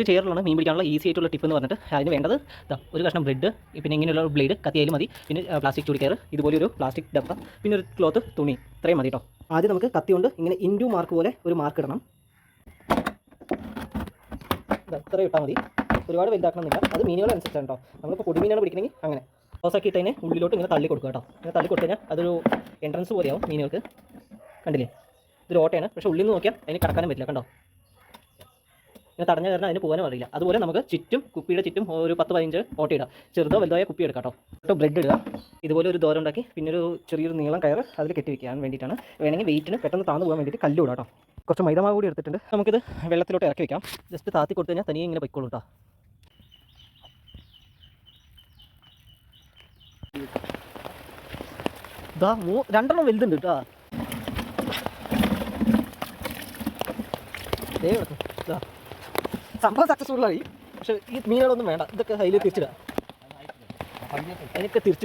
ഒരു ചെയറിലാണ് മീൻ പിടിക്കാനുള്ള ഈസി ആയിട്ടുള്ള ടിപ്പ് എന്ന് പറഞ്ഞിട്ട്. അതിന് വേണ്ടത് ഒരു കഷ്ണം ബ്രെഡ് പിന്നെ ഇങ്ങനെയുള്ള ബ്ലേഡ് കത്തിയാലും മതി. പിന്നെ പ്ലാസ്റ്റിക് ചുടിക്കയർ ഇതുപോലെ ഒരു പ്ലാസ്റ്റിക് ഡബ്ബ പിന്നെ ഒരു ക്ലോത്ത് തുണി. ഇത്രയും മതി കേട്ടോ ആദ്യം നമുക്ക് കത്തി കൊണ്ട് ഇങ്ങനെ ഇന്റു മാർക്ക് പോലെ ഒരു മാർക്ക് ഇടണം. ഇത്രയും ഇട്ടാൽ മതി. ഒരുപാട് വലുതാക്കണമെന്നില്ല. അത് മീനുകൾ അനുസരിച്ചാണ് കേട്ടോ നമ്മളിപ്പോൾ പൊടിമീനാണ് പിടിക്കണമെങ്കിൽ അങ്ങനെ. ക്ലോസാക്കി ഇട്ടതിനെ ഉള്ളിലോട്ട് ഇങ്ങനെ തള്ളി കൊടുക്കുക കേട്ടോ ഇങ്ങനെ തള്ളി കൊടുത്തു കഴിഞ്ഞാൽ അതൊരു എൻട്രൻസ് പോലെയാവും മീനുകൾക്ക്. കണ്ടില്ലേ? ഇതൊരു ഓട്ടയാണ്. പക്ഷേ ഉള്ളിൽ നിന്ന് നോക്കിയാൽ അതിന് കടക്കാനും പറ്റില്ല കണ്ടോ? ഇങ്ങനെ തടഞ്ഞ കാരണം അതിന് പോകാനും അറിയില്ല. അതുപോലെ നമുക്ക് ചുറ്റും കുപ്പിയുടെ ചുറ്റും ഒരു പത്ത് പതിനഞ്ച് ഓട്ട ഇടാം. ചെറുതോ വലുതായ കുപ്പി എടുക്കാം കേട്ടോ. കേട്ടോ ബ്രെഡ് ഇടുക. ഇതുപോലെ ഒരു ദോരം ഉണ്ടാക്കി പിന്നെ ഒരു ചെറിയൊരു നീളം കയറ് അതിൽ കെട്ടി വെക്കാൻ വേണ്ടിയിട്ടാണ്. വേണമെങ്കിൽ വെയിറ്റിന് പെട്ടെന്ന് താന്നു പോകാൻ വേണ്ടിയിട്ട് കല്ല് ഇടാം കേട്ടോ. കുറച്ച് മൈദമാവ് കൂടി എടുത്തിട്ടുണ്ട്. നമുക്കിത് വെള്ളത്തിലോട്ട് ഇറക്കി വെക്കാം. ജസ്റ്റ് താത്തി കൊടുത്തു കഴിഞ്ഞാൽ തനിയെ ഇങ്ങനെ പൊയ്ക്കോളൂ കേട്ടോ. രണ്ടെണ്ണം വലുതുണ്ട് കേട്ടോ. ദേ. സംഭവം സക്സസ്ഫുൾ ആയി പക്ഷെ ഈ മീനുകളൊന്നും വേണ്ട ഇതൊക്കെ അതിൽ തിരിച്ചിടാം അതിനൊക്കെ തിരിച്ച്